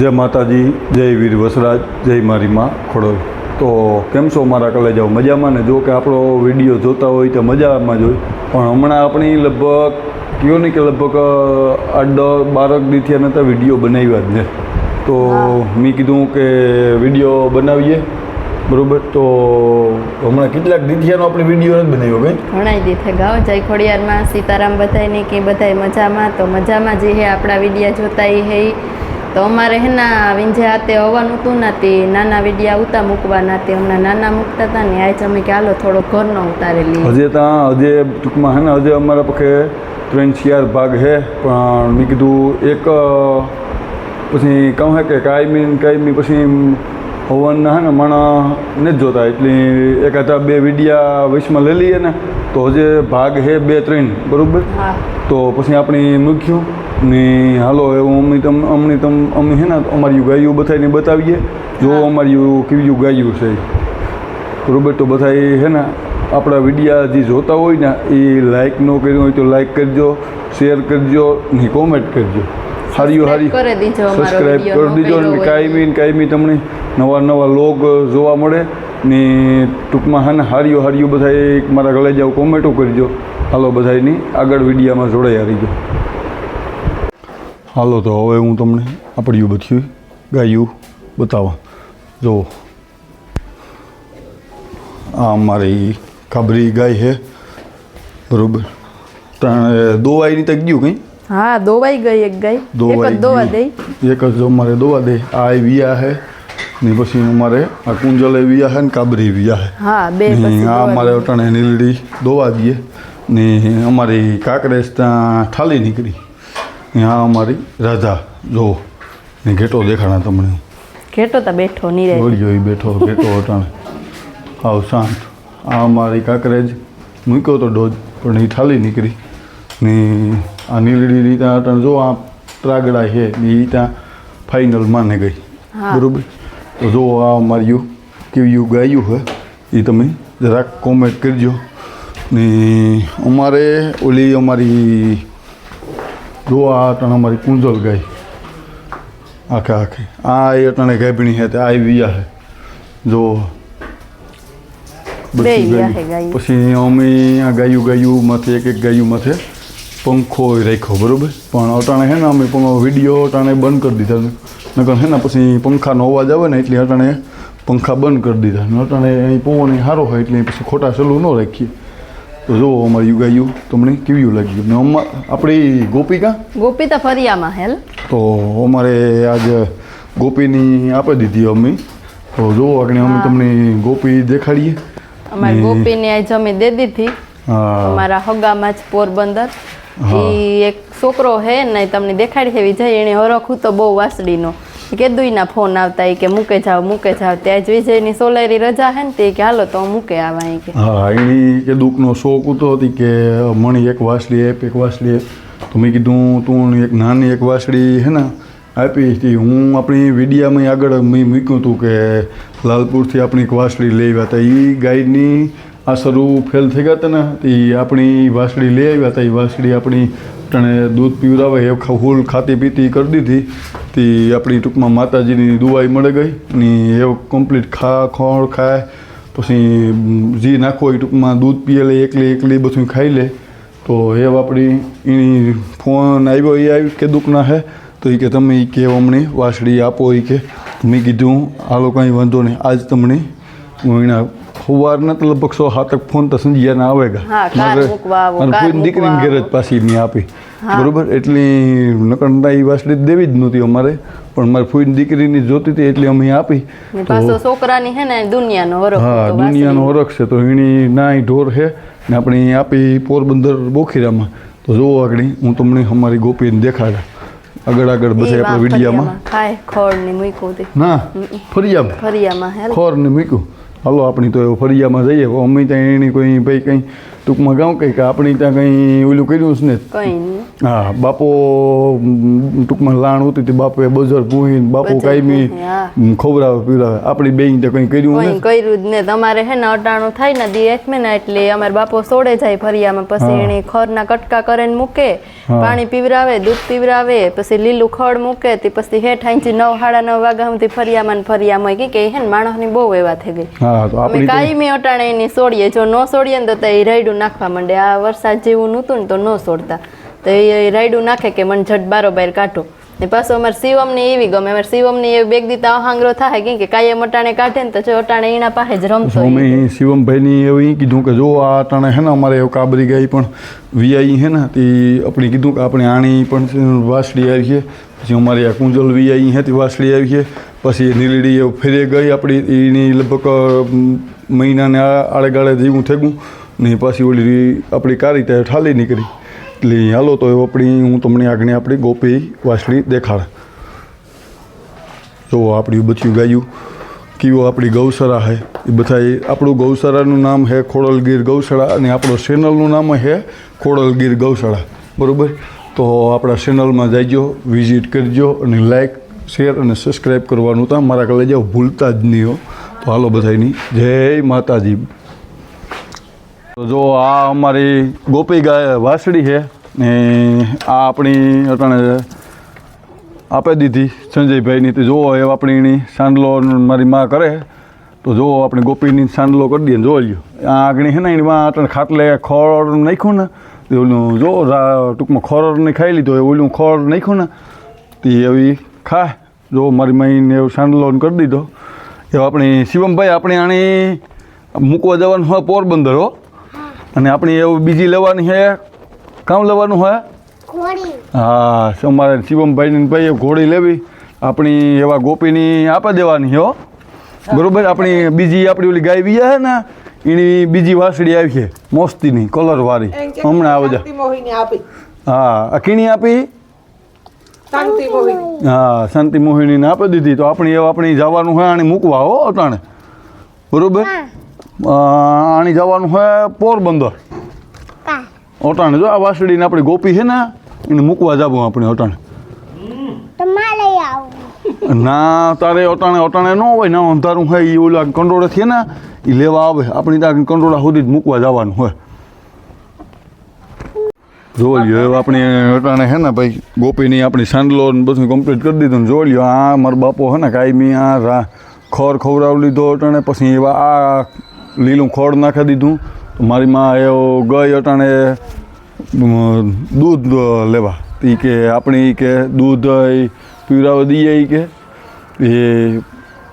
જય માતાજી જય વીર વસરાજ જય મારી માં ખોડલ. તો કેમ છો મારા કલેજાઓ? મજામાં ને? જો કે આપણો વીડિયો જોતા હોય તો મજામાં જોઈ પણ હમણાં આપણી લગભગ કયો ને કે લગભગ આઠ બારક દીથી અને નતા વીડિયો બનાવ્યા જ ને. તો મેં કીધું કે વીડિયો બનાવીએ. બરાબર? તો હમણાં કેટલાક દીથિયાનો આપણે વીડિયો નથી બનાવ્યો બેન ઘણા દીથે ગાઓ જય ખોડિયારમાં સીતારામ બધાયને કે બધાય મજામાં. તો મજામાં જે હે આપણા વિડીયા જોતા એ હે. તો અમારે હેના વિંજે હાથે હોવાનું હતું ના તે નાના વિડિયા ઉતા મૂકવાના તે હમણાં નાના મૂકતા હતા ને આજે અમે કે હાલો થોડો ઘરનો ઉતારેલી. હજે ત્યાં હજે ટૂંકમાં હે ને, હજે અમારા પાસે ત્રણ ચાર ભાગ હે, પણ મેં કીધું એક પછી કહું હે કે કાયમી કાયમી પછી હવનના હે ને માણા નથી જોતા. એટલે એકાદા બે વિડિયા વૈશમાં લઈ લઈએ ને તો હજે ભાગ છે બે ત્રણ બરાબર? તો પછી આપણે મૂક્યું ને હાલો એવું અમને તમ અમને તમ અમે હે ને અમારી ગાયું બધાને બતાવીએ. જો અમારું અમારી કેવી ગાયું છે. બરોબર? તો બધા હે ને આપણા વિડીયા જે જોતા હોય ને એ લાઇક ન કર્યું હોય તો લાઇક કરજો શેર કરજો ને કોમેન્ટ કરજો. હારી. હારી Subscribe કરી દીજો સબસ્ક્રાઈબ કરી દીજો નો ને કાયમી કાયમી તમને નવા નવા લોગ જોવા મળે ને ટૂંકમાં હા ને હાર્યું હારીઓ બધા મારા ગળે જાવ કોમેન્ટો કરજો. હાલો બધાની આગળ વિડીયામાં જોડાયા રહીજો. હાલો તો હવે હું તમને આપણી બધું ગાયું બતાવવા જો. આ અમારી ખાબરી ગાય છે. બરાબર. ત્રણ દોવાઈ ની તક ગયું કંઈ? હા દોવાઈ ગઈ એક ગાય એક જ દોવા. એક જ અમારે દોવા દે આ વિયા હે ને પછી અમારે આ કુંજલ વિયા હે ને કાબરી વિયા હે. હા બે પછી આ અમારે. અટાણે નીલડી દોવા દઈએ. ને અમારી કાકરેજ ત્યાં ઠાલી નીકળી. ને આ અમારી રાધા જો ને ઘેટો દેખાણા તમને. ઘેટો તો બેઠો નીરે. જોડ્યો એ બેઠો ઘેટો અટાણે. આવ શાંત. આ અમારી કાંકરેજ મૂક્યો તો ડોજ પણ એ ઠાલી નીકળી. ને આ નીલડી ની ત્યાં જો આ ત્રાગડા છે ને એ ત્યાં ફાઇનલ માને ગઈ. બરાબર? તો જો આ અમારી કેવું ગાયું હોય એ તમે જરાક કોમેન્ટ કરજો. ને અમારે ઓલી અમારી જો આ અટાણે અમારી કુંજલ ગાય. આખે આખે. આ એ અટાણે ગાભણી છે તે આ વિયા છે. જો. પછી અમે આ ગાયું ગાયું માથે એક એક ગાયું માથે પંખો રાખ્યો બરોબર? પણ અટાણે હે ને અમે પણ વીડિયો અટાણે બંધ કરી દીધા નકર હે ને પછી પંખાનો અવાજ આવે ને એટલે અટાણે પંખા બંધ કરી દીધા. ને અટાણે અહીં પવન સારો હોય એટલે પછી ખોટા સલું ન રાખીએ. તો જુઓ અમારી યુગાયું તમને કેવું લાગ્યું? ને અમા આપણી ગોપિકા? ગોપિતા ફરિયામાં હેલ? તો અમારે આજ ગોપીની આપી દીધી અમે. તો જુઓ આગળ અમે તમને ગોપી દેખાડીએ. અમારી ગોપીને આ જમી દે દીધી. અમારા હગામાં જ પોરબંદર. ઈ એક છોકરો હે ને તમને દેખાડી છે વિજય એને હરખ તો બહુ વાસડીનો કેદુઈના ફોન આવતા કે મૂકે જાવ મૂકે જાવ ત્યાં જ વિજયની સોલેરી રજા હે ને તે કે હાલો તો મૂકે આવા કે. હા એની કે દુઃખનો શોખ ઉતો હતી કે મણી એક વાસડી એપ એક વાસડી તો મેં કીધું તું એક નાની એક વાસડી હે ને આપી હતી. હું આપણી વિડીયામાં આગળ મેં મૂક્યું હતું કે લાલપુરથી આપણી એક વાસડી લેવા હતા. એ ગાયની આ શરૂ ફેલ થઈ ગયા હતા ને એ આપણી વાસળી લઈ આવ્યા હતા એ વાસળી આપણી તણે દૂધ પીવડાવે, એ ફૂલ ખાતી પીતી કરી દીધી. તે આપણી ટૂંકમાં માતાજીની દુવાઈ મળી ગઈ અને એ કમ્પ્લીટ ખા, ખોળ ખાય. પછી જી નાખો એ ટૂંકમાં દૂધ પીએ લે, એકલી એકલી બધું ખાઈ લે. તો એ આપણી એની ફોન આવ્યો એ આવી કે દુઃખના હે. તો એ કે તમે એ કે અમને વાસળી આપો એ કે. મેં કીધું, હાલો, કાંઈ વાંધો નહીં. આજ તમને હું એના સવારના તો લગભગ સો તક ફોન તો સંજ્યાના આવેગા. આવે કાર મૂકવા આવો, અને કાર કોઈ દીકરીની ઘેર જ પાછી મેં આપી. બરોબર? એટલી નકળતા એ વાસડી દેવી જ નહોતી અમારે. પણ મારી ફૂઈની દીકરીની જોતી હતી એટલે અમે આપી. પાછો છોકરાની હે ને દુનિયાનો હરખ હા દુનિયાનો વાસળીનો. છે તો એની નાય ઢોર છે. ને આપણે આપી પોરબંદર બોખીરામાં. તો જોવો આગળ હું તમને અમારી ગોપીને દેખાડા. આગળ આગળ બધા આપણે આપણા વિડીયામાં. ખાય ખોર ને મૂક્યું ના ફરિયામાં. ફરિયામાં ખોર ને મૂક્યું. હાલો આપણી તો ફરિયામાં જઈએ. અમે ત્યાં એની કોઈ ભાઈ કંઈ ટૂંકમાં ગાઉં કંઈક આપણે ત્યાં કંઈ ઓલું કર્યું છે ને? કંઈ હા બાપો ટૂંકમાં લાણ હોતી હતી બાપુએ બજાર પૂહીને બાપુ કાયમી. ખવડાવે પીવડાવે. આપણી બેન ત્યાં કંઈ કર્યું કોઈ કર્યું જ ને તમારે હે ને અટાણું થાય ને દી એક મહિના એટલે અમારે બાપો સોડે જાય ફરિયામાં. પછી. એને ખરના કટકા કરીને મૂકે પાણી પીવરાવે દૂધ પીવરાવે પછી લીલું ખડ મૂકે તે પછી હેઠ આંચી નવ સાડા નવ વાગ્યા સુધી ફરિયામાં ફરિયામાં કે કે હે ને માણસની બહુ એવા થઈ ગઈ. અમે કાયમી અટાણે એની સોડીએ. જો ન સોડીએ ને તો તે રાયડું નાખવા માંડે. આ વરસાદ જેવું નહોતું ને તો ન સોડતા. તો એ રાયડું નાખે કે મને ઝટ બારોબાર કાઢો. ને પાછું અમારે શિવમને એવી ગમે. અમારે શિવમને એ બેગ દીતા અહાંગરો થાય કે કે કાયમ અટાણે કાઢે ને તો જો અટાણે એના પાસે જ રમતો અમે શિવમભાઈની એવું કીધું કે જો આ અટાણે હે ને અમારે એવું કાબરી ગઈ પણ વીઆઈ હે ને તે આપણે કીધું કે આપણે આણી પણ છે વાસળી આવી છે. પછી અમારી આ કુંજલ વીઆઈ હે તે વાસળી આવી છે. પછી નીલડી એવું ફેરે ગઈ આપણી એની લગભગ મહિનાને આડે ગાળે જેવું થયું ને પાછી ઓલી આપણી કારી ત્યાં ઠાલી નીકળી. એટલે હાલો તો આપણી હું તમને આગળ આપણી ગોપી વાસળી દેખાડ. જુઓ આપણી બચ્યું ગાયું, કીઓ આપણી ગૌશાળા છે એ બધા એ આપણું ગૌશાળાનું નામ છે ખોડલગીર ગૌશાળા અને આપણું ચેનલનું નામ છે ખોડલગીર ગૌશાળા. બરાબર? તો આપણા ચેનલમાં જઈજો વિઝિટ કરજો અને લાઈક, શેર અને સબસ્ક્રાઈબ કરવાનું તો મારા કલે જાઓ ભૂલતા જ નહીં હો. તો હાલો બધાની જય માતાજી. તો જો આ અમારી ગોપી ગાય વાસળી છે ને આ આપણી અટાણે આપી દીધી સંજયભાઈની. તો જુઓ એ આપણી સાંડલો મારી માં કરે, તો જુઓ આપણે ગોપીની સાંડલો કરી દઈએ જોઈ લ્યો. આ આગળ છે ને એની માં અટાણે ખાટલે ખોળ નાખ્યું ને ઓલું જો ટૂંકમાં ખોરને ખાઈ લીધો, એ ઓલું ખોળ નાખ્યું ને, તે એવી ખા જો મારી માઈને એવું સાંડલો કરી દીધો. એ આપણી શિવમભાઈ આપણે આણી મૂકવા જવાનું હોય પોરબંદર હો. અને આપણી એવું બીજી લેવાની છે કામ લેવાનું હોય હા અમારે શિવમભાઈને ભાઈએ ઘોડી લેવી. આપણી એવા ગોપીની આપી દેવાની હો. બરોબર? આપણી બીજી આપણી ઓલી ગાય બીજા છે ને એની બીજી વાસળી આવી છે મોસ્તીની કલરવાળી હમણાં આવે છે શાંતિ મોહિની આપી. હા આ કીણી આપી? શાંતિ મોહિની. હા શાંતિ મોહિનીને આપી દીધી. તો આપણી એવા આપણી જવાનું હોય આને મૂકવા હો અટાણે. બરોબર? આની જવાનું હોય પોરબંદર. ઓટાણે જો આ વાસડીને આપણી ગોપી છે ને એને મૂકવા જાવું આપણે આવું. ના તારે અટાણે અટાણે ન હોય ના અંધારું હોય એ ઓલા કંડોળે છે ને એ લેવા આવે. આપણી ત્યાં કંડોળા સુધી જ મૂકવા જવાનું હોય. જોઈ લ્યો હવે આપણે અટાણે છે ને ભાઈ ગોપીની આપણી સાંડલો બધું કમ્પ્લીટ કરી દીધું ને જોઈ લ્યો આ મારો બાપો છે ને કાયમી આ રા ખોર ખવડાવી લીધો અટાણે પછી એવા આ લીલું ખોળ નાખી દીધું. તો મારી માં એવો ગઈ અટાણે દૂધ લેવા. એ કે આપણે એ કે દૂધ ઈ પીવડાવવા દઈએ એ કે. એ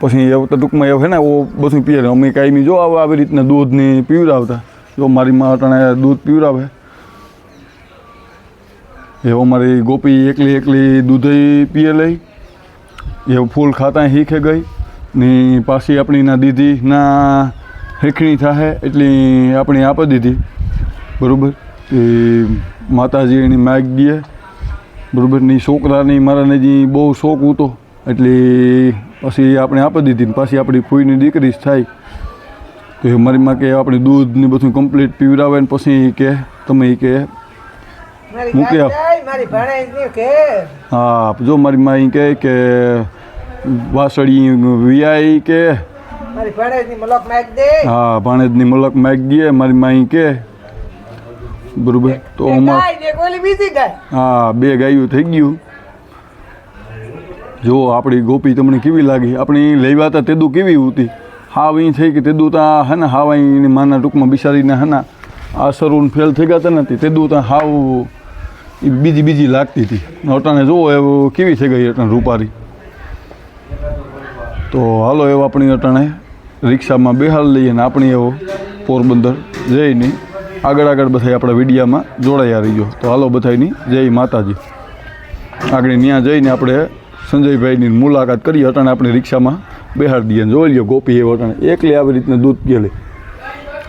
પછી એવું તો ટૂંકમાં એવું છે ને એવું બધું પીએ અમે કાંઈ જો આવે આવી રીતના દૂધની પીવડાવતા. જો મારી માં અટાણે દૂધ પીવડાવે. એવો મારી ગોપી એકલી એકલી દૂધ પીએ લઈ. એવું ફૂલ ખાતા શીખે ગઈ. ને પાછી આપણી ના હેખણી થાય એટલી આપણી આપી દીધી. બરાબર? એ માતાજી એની માગ દે. બરાબર? ની છોકરાની મારાને જે બહુ શોખ હતો એટલે પછી આપણે આપી દીધી ને પાછી આપણી ફૂઈની દીકરી જ થાય. તો એ મારી માં કે આપણે દૂધ ને બધું કમ્પ્લીટ પીવડાવે ને પછી એ કે તમે એ કે મૂક્યા મૂકી આપ. હા જો મારી માં કહે કે વાસળી વિયાઈ કે મારી ભણેજની મલક નાખ દે. હા ભાણેજની મલક માગ દે મારી માં કે. બરોબર? તો હા બે ગાયું થઈ ગયું. જો આપણી ગોપી તમને કેવી લાગી? આપણી લેવા હતા તેદું કેવી હતી હાવ અહીં થઈ કે તેદું તા હે ને હાવ અહીં માના ટૂંકમાં બિચારીને હે ને આ સરૂન ફેલ થઈ ગયા હતા નથી તેદું તા હાવ એ બીજી બીજી લાગતી હતી અટાણે જુઓ એવું કેવી થઈ ગઈ અટાણે રૂપારી. તો હાલો એવા આપણી અટાણે રિક્ષામાં બેહાલ લઈએ ને આપણી એવો પોરબંદર. જઈને આગળ આગળ બધાય આપણા વિડીયામાં જોડાયા રહીજો. તો હાલો બધાની જય માતાજી. આગળ ત્યાં જઈને આપણે સંજયભાઈની મુલાકાત કરીએ. અટાણે આપણે રિક્ષામાં બેહાડી દઈએ જોઈ લ્યો ગોપી એવો અટાણે. એકલી આવી રીતના દૂધ પીએ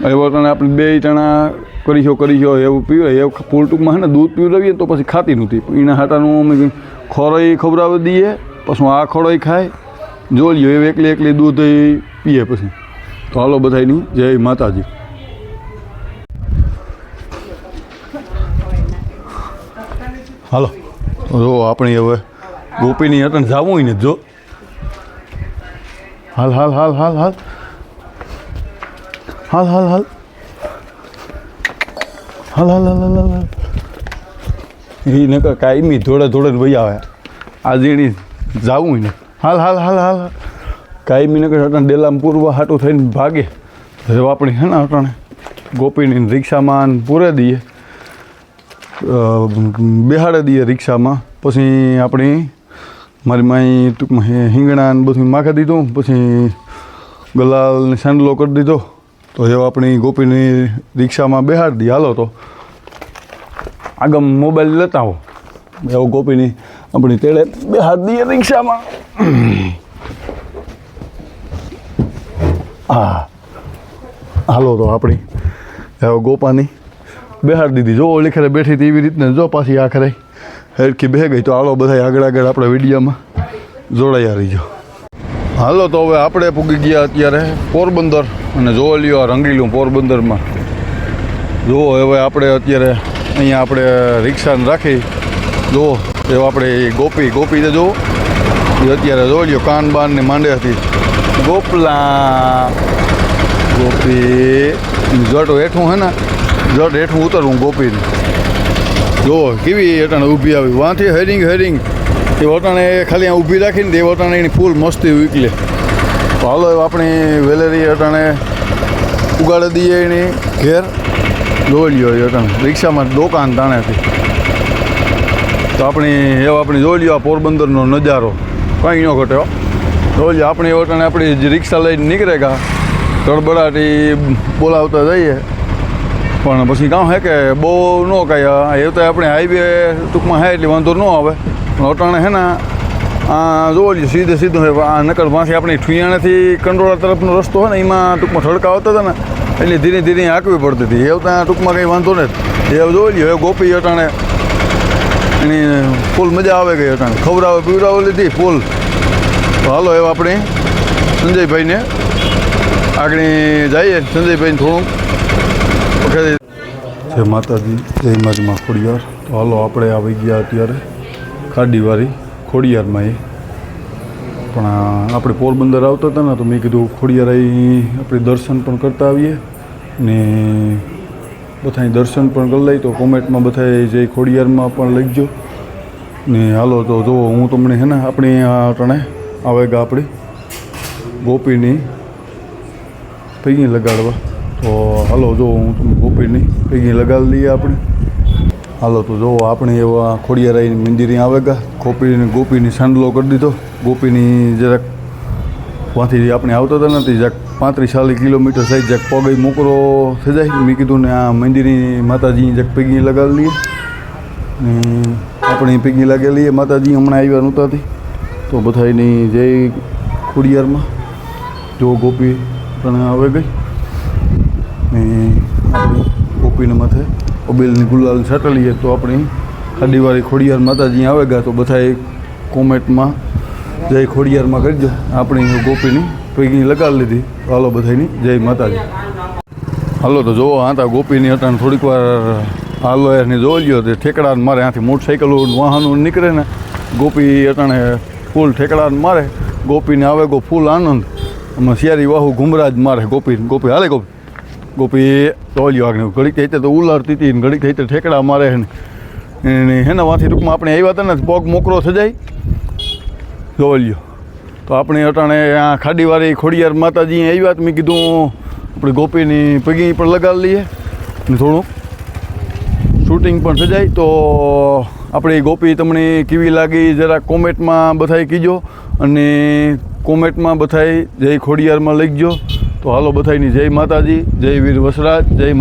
એ એવો અટાણે આપણે બે ટણા કરીશો કરીશો એવું પીવે એવું ફૂલ ટૂંકમાં ને દૂધ પીવડાવીએ તો પછી ખાતી નહોતી એના હાટાનું અમે ખોરાઈ ખવડાવી દઈએ. પછી આ ખોરાઈ ખાય. જોઈ લ્યો, એવું એકલી એકલી દૂધ પીએ પછી તો હાલો બધાની જય માતાજી હાલો જો આપણી હવે ગોપીની અટણ જાવું ને જો હાલ હાલ હાલ હાલ હાલ હાલ હાલ હાલ હાલ હાલ હાલ હાલ હાલ એ નકર કાયમી ધોળે ધોળે વહી આવ્યા આજે એની જાવું ને હાલ હાલ હાલ હાલ હાલ કાયમી નગર અટાણે ડેલામ પૂર્વ હાટું થઈને ભાગે. હવે આપણે હે ને, અટાણે ગોપીની રિક્ષામાં પૂરે દઈએ. બેહાડે દઈએ રિક્ષામાં. પછી આપણી મારી માઈ ટૂંકમાં હિંગણા ને બધું માખી દીધું. પછી ગલાલને સાંડલો કરી દીધો. તો એવા આપણી ગોપીની રિક્ષામાં બેહાડી દઈએ. હાલો તો. આગમ મોબાઈલ લેતા હો એવો ગોપીની આપણી તેડે બેહાડી દઈએ રિક્ષામાં. હા. હાલો તો આપણી ગોપાની. બહાર દીધી. જો ઓલી બેઠી હતી એવી રીતને, જો પાછી આખરે હેરખી બે ગઈ. તો હાલો બધા આગળ આગળ આપણે વિડીયોમાં જોડાયા રહીજો. હાલો તો હવે આપણે પૂગી ગયા અત્યારે પોરબંદર. અને જોવા લ્યો આ રંગીલું પોરબંદરમાં. જુઓ હવે આપણે અત્યારે અહીંયા આપણે રિક્ષાને રાખી. જુઓ એવો આપણે ગોપી ગોપી તો જુઓ એ અત્યારે દોડ્યો કાન બાન ને માંડે ગોપલા. ગોપી. જટ હેઠું હે ને, જટ હેઠું ઉતરવું ગોપીને. જો, કેવી અટાણે ઊભી આવી. વાંથી હેરિંગ હેરિંગ. એ વટાણે ખાલી ઊભી રાખીને તે વટાણે એની ફૂલ મસ્તી ઉકલે હાલો આપણી વેલેરી અટાણે ઉગાડી દઈએ એની ઘેર. દોડ્યો અટાણે. રિક્ષામાં દુકાન તાણેથી. તો આપણી એવા આપણે જોઈ લ્યો આ પોરબંદરનો નજારો. કંઈ ન ઘટ્યો જોઈ આપણે એ વટાણે આપણી જે રિક્ષા લઈને નીકળે ગા તડબડાટી બોલાવતા જઈએ. પણ પછી કાં હે કે બહુ ન કાંઈ એ તો આપણે હાઈવે ટૂંકમાં હે એટલે વાંધો ન આવે. પણ અટાણે હે ને, આ જોવો જોઈએ સીધે સીધું હે, આ નકલ પાછી આપણી ઠુયાણાથી કંડોળા તરફનો રસ્તો હોય ને, એમાં ટૂંકમાં ઠડકા આવતા હતા ને, એટલે ધીરે ધીરે આંકવી પડતી હતી. એવું ત્યાં ટૂંકમાં કંઈ વાંધો નથી. એ જોઈ લ્યો ગોપી અટાણે એની ફૂલ મજા આવે ગઈ અટાણે. ખવડાવે, પીવડાવે લીધી, ફૂલ. હાલો હવે આપણે સંજયભાઈને આગળ જઈએ, સંજયભાઈને વખતે જય માતાજી, જય માજમાં ખોડિયાર. તો હાલો આપણે આવી ગયા અત્યારે ખાડીવાળી ખોડિયારમાં એ. પણ આપણે પોરબંદર આવતા હતા ને, તો મેં કીધું ખોડિયાર અહીં આપણે દર્શન પણ કરતા આવીએ. ને બધાય દર્શન પણ કરી લઈ તો કોમેન્ટમાં બધાએ જે ખોડિયારમાં પણ લખજો. ને હાલો તો જો હું તમને હે ને આપણી આ આવે ગા આપણી ગોપીની પૈગી લગાડવા. તો હાલો જો હું તમને ગોપીની પૈગી લગાડી લઈએ આપણે. હાલો તો જો આપણે એવા ખોડિયારાઈની મંદિરે આવે ગા ગોપીની ગોપીની સાંડલો કરી દીધો. ગોપીની જરાક ત્યાંથી આપણે આવતા હતા નથી જાક પાંત્રીસ ચાલીસ કિલોમીટર સાઈડ જાક પગે મોકરો થઈ જાય મેં કીધું ને આ મંદિરની માતાજી જાક પૈકી લઈએ. ને આપણે પૈકી લાગેલી માતાજી હમણાં આવ્યા નહોતાથી તો. બધા એની જય ખોડિયારમાં. જો ગોપી પણ આવે ગઈ. ને આપણે ગોપીને માથે અબેલની ગુલાલ છાટલીએ તો આપણી ખાડીવાળી ખોડિયાર માતાજી આવે ગયા તો બધાએ કોમેન્ટમાં જય ખોડિયારમાં કરજો. આપણી ગોપીની પૈકી લગાડી લીધી. હાલો બધાની જય માતાજી. હાલો તો જોવો, હા, તા ગોપીની અટાણ થોડીક વાર હાલો એની જોઈ લ્યો તે ઠેકડા મારે ત્યાંથી મોટરસાઇકલો વાહનો નીકળે ને, ગોપી અટાણે ફૂલ ઠેકડા મારે. ગોપીને આવે ગો ફૂલ આનંદ. એમાં શિયારી વાહુ ઘુમરા જ મારે ગોપી ગોપી, હાલે ગોપી. ગોપી તોલ્યો આગળ, ઘડીક થઈ તો ઉલાર હતી ઘડીક થઈ ઠેકડા મારે ને. એને હેના વાંથી ટૂંકમાં આપણે આવ્યા હતા ને, પગ મોકરો થઈ જાય લ્યો તો આપણે અટાણે આ ખાડીવાળી ખોડિયાર માતાજી આવ્યા તો મેં કીધું, આપણે ગોપીની પગી પણ લગાવી લઈએ ને થોડું શૂટિંગ પણ સજાય તો આપણી ગોપી તમને કેવી લાગી જરા કોમેન્ટમાં બધાય કીજો અને કોમેન્ટમાં બધાય જય ખોડિયારમાં લખજો. તો હાલો બધાયની જય માતાજી, જય વીર વસરાજ, જય